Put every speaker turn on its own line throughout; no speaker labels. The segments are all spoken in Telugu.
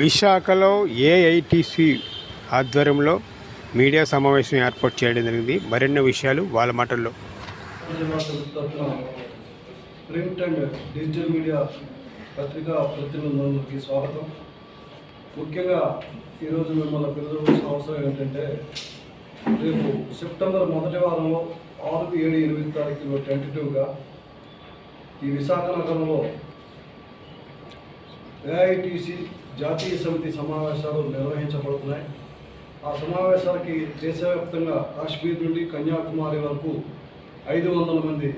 విశాఖలో ఏఐటిసి ఆధ్వర్యంలో మీడియా సమావేశం ఏర్పాటు చేయడం జరిగింది. మరిన్ని విషయాలు వాళ్ళ మాటల్లో.
ప్రింట్ అండ్ డిజిటల్ మీడియా పత్రికా ప్రతినిధులందరికీ స్వాగతం. ముఖ్యంగా ఈరోజు మిమ్మల్ని పిలుదవలసిన అవసరం ఏంటంటే రేపు సెప్టెంబర్ మొదటి వారంలో ఆరు ఏడు ఎనిమిది తారీఖులో టెంటేటివ్గా ఈ విశాఖ నగరంలో ఏఐటిసి జాతీయ సమితి సమావేశాలు నిర్వహించబడుతున్నాయి. ఆ సమావేశాలకి దేశవ్యాప్తంగా కాశ్మీర్ నుండి కన్యాకుమారి వరకు ఐదు వందల మంది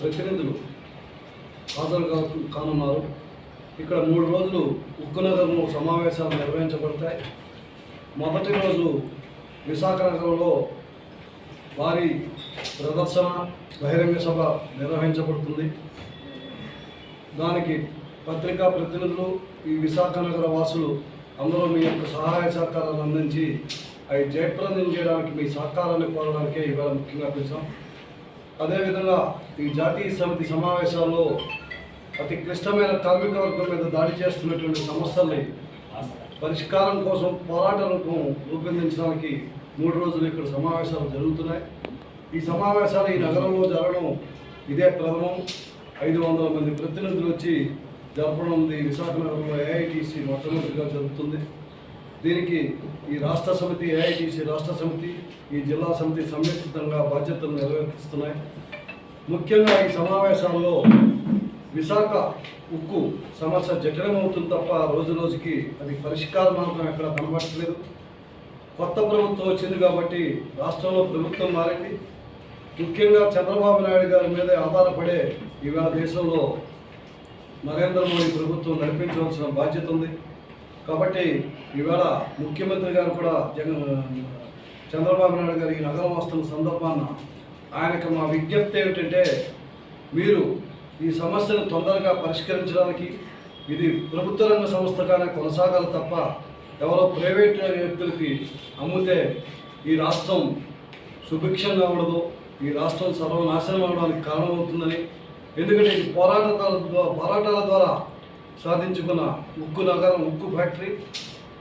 ప్రతినిధులు హాజరు కానున్నారు. ఇక్కడ మూడు రోజులు ఉక్కునగరంలో సమావేశాలు నిర్వహించబడతాయి. మొదటి రోజు విశాఖ నగరంలో భారీ ప్రదర్శన బహిరంగ సభ నిర్వహించబడుతుంది. దానికి పత్రికా ప్రతినిధులు ఈ విశాఖ నగర వాసులు అందరూ మీ యొక్క సహాయ సహకారాలు అందించి అవి జయప్రదం చేయడానికి మీ సహకారాన్ని కోరడానికే ఇవాళ ముఖ్యంగా పిలిచాం. అదేవిధంగా ఈ జాతీయ సమితి సమావేశాల్లో అతి క్లిష్టమైన కార్మిక వర్గం మీద దాడి చేస్తున్నటువంటి సమస్యల్ని పరిష్కారం కోసం పోరాటాలకు రూపొందించడానికి మూడు రోజులు ఇక్కడ సమావేశాలు జరుగుతున్నాయి. ఈ సమావేశాలు ఈ నగరంలో జరగడం ఇదే ప్రథమం. ఐదు వందల మంది ప్రతినిధులు వచ్చి జరపడం ఉంది విశాఖ ఏఐటీసీ మొట్టమొదటిగా జరుగుతుంది. దీనికి ఈ రాష్ట్ర సమితి ఏఐటీసీ రాష్ట్ర సమితి ఈ జిల్లా సమితి సంయుక్తంగా బాధ్యతలు నిర్వర్తిస్తున్నాయి ముఖ్యంగా ఈ సమావేశాల్లో విశాఖ ఉక్కు సమస్య జటిలమవుతుంది తప్ప రోజు రోజుకి అది పరిష్కార మార్గం ఎక్కడ కనబడట్లేదు. కొత్త ప్రభుత్వం వచ్చింది కాబట్టి రాష్ట్రంలో ప్రభుత్వం మారింది. ముఖ్యంగా చంద్రబాబు నాయుడు గారి మీదే ఆధారపడే ఇవాళ దేశంలో నరేంద్ర మోడీ ప్రభుత్వం నడిపించవలసిన బాధ్యత ఉంది. కాబట్టి ఇవాళ ముఖ్యమంత్రి గారు కూడా జగన్ చంద్రబాబు నాయుడు గారు ఈ నగరం వస్తున్న సందర్భాన ఆయనకు మా విజ్ఞప్తి ఏమిటంటే మీరు ఈ సమస్యను తొందరగా పరిష్కరించడానికి ఇది ప్రభుత్వ రంగ సంస్థగానే కొనసాగాలి తప్ప ఎవరో ప్రైవేట్ వ్యక్తులకి అమ్మితే ఈ రాష్ట్రం సుభిక్షంగా ఉండదు. ఈ రాష్ట్రం సర్వనాశనం అవడానికి కారణమవుతుందని ఎందుకంటే ఇది పోరాటాల ద్వారా పోరాటాల ద్వారా సాధించుకున్న ఉక్కు నగరం ఉక్కు ఫ్యాక్టరీ.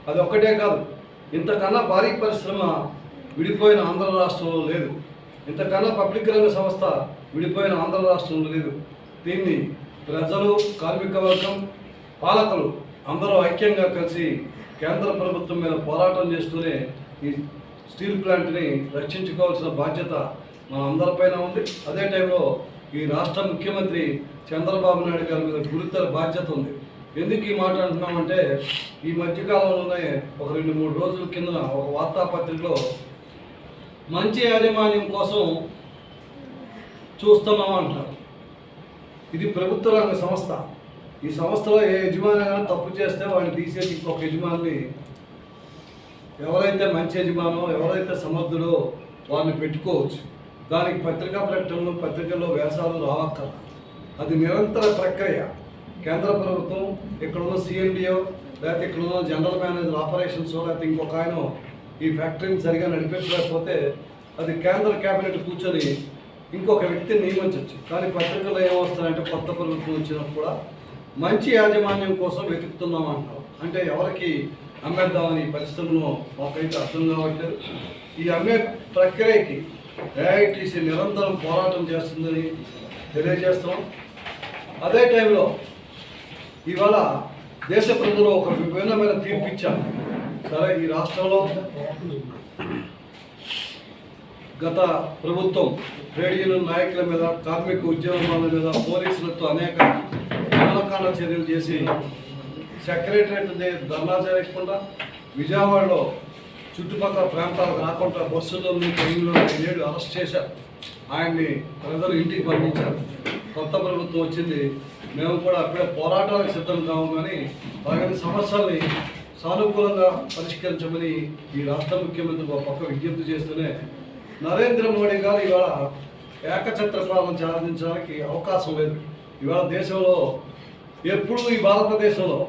అది ఒక్కటే కాదు ఇంతకన్నా భారీ పరిశ్రమ విడిపోయిన ఆంధ్ర రాష్ట్రంలో లేదు. ఇంతకన్నా పబ్లిక్ రంగ సంస్థ విడిపోయిన ఆంధ్ర రాష్ట్రంలో లేదు. దీన్ని ప్రజలు కార్మిక వర్గం పాలకులు అందరూ ఐక్యంగా కలిసి కేంద్ర ప్రభుత్వం మీద పోరాటం చేస్తూనే ఈ స్టీల్ ప్లాంట్ని రక్షించుకోవాల్సిన బాధ్యత మన అందరిపైన ఉంది. అదే టైంలో ఈ రాష్ట్ర ముఖ్యమంత్రి చంద్రబాబు నాయుడు గారి మీద గురుతర బాధ్యత ఉంది. ఎందుకు ఈ మాట అంటున్నామంటే ఈ మధ్యకాలంలోనే ఒక రెండు మూడు రోజుల కింద ఒక వార్తాపత్రికలో మంచి యాజమాన్యం కోసం చూస్తున్నాం అంటారు ఇది ప్రభుత్వ రంగ సంస్థ. ఈ సంస్థలో ఏ యజమాని తప్పు చేస్తే వాడిని తీసేసి ఇంకొక యజమాని ఎవరైతే మంచి యజమానో ఎవరైతే సమర్థుడో వారిని పెట్టుకోవచ్చు. దానికి పత్రికా ప్రకటనలు పత్రికల్లో వ్యాసాలు రావక్కల అది నిరంతర ప్రక్రియ. కేంద్ర ప్రభుత్వం ఇక్కడ ఉన్న సిఎండిఓ లేకపోతే ఇక్కడ ఉన్న జనరల్ మేనేజర్ ఆపరేషన్స్ లేకపోతే ఇంకొక ఆయన ఈ ఫ్యాక్టరీని సరిగా నడిపించలేకపోతే అది కేంద్ర కేబినెట్ కూర్చొని ఇంకొక వ్యక్తిని నియమించవచ్చు కానీ పత్రికల్లో ఏమొస్తాయంటే కొత్త ప్రభుత్వం వచ్చినప్పుడు కూడా మంచి యాజమాన్యం కోసం వెతుకుతున్నాం అంటారు అంటే ఎవరికి అమ్మేద్దామని పరిస్థితులను పరిశ్రమను మాకైతే అర్థం కావట్లేదు. ఈ అమ్మే ప్రక్రియకి ఏఐటీసీ నిరంతరం పోరాటం చేస్తుందని తెలియజేస్తున్నాం. అదే టైంలో ఇవాళ దేశ ప్రజలు ఒక విభిన్నమైన తీర్పు ఇచ్చారు. సరే ఈ రాష్ట్రంలో గత ప్రభుత్వం ట్రేడ్ యూనియన్ నాయకుల మీద కార్మిక ఉద్యోగాల మీద పోలీసులతో అనేక కాలకాల చర్యలు చేసి సెక్రటరేట్ ధర్నా చేయకుండా విజయవాడలో చుట్టుపక్కల ప్రాంతాలు రాకుండా బస్సులోని ట్రైన్లో ఏడు అరెస్ట్ చేశారు. ఆయన్ని ప్రజలు ఇంటికి పంపించారు. కొత్త ప్రభుత్వం వచ్చింది. మేము కూడా అప్పుడే పోరాటాలకు సిద్ధం కావు కానీ అలాగని సమస్యల్ని సానుకూలంగా పరిష్కరించమని ఈ రాష్ట్ర ముఖ్యమంత్రి ఒక పక్క విజ్ఞప్తి చేస్తూనే నరేంద్ర మోడీ గారు ఇవాళ ఏకఛత్ర పాలన సాధించడానికి అవకాశం లేదు. ఇవాళ దేశంలో ఎప్పుడు ఈ భారతదేశంలో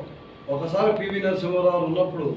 ఒకసారి పివి నరసింహారావు ఉన్నప్పుడు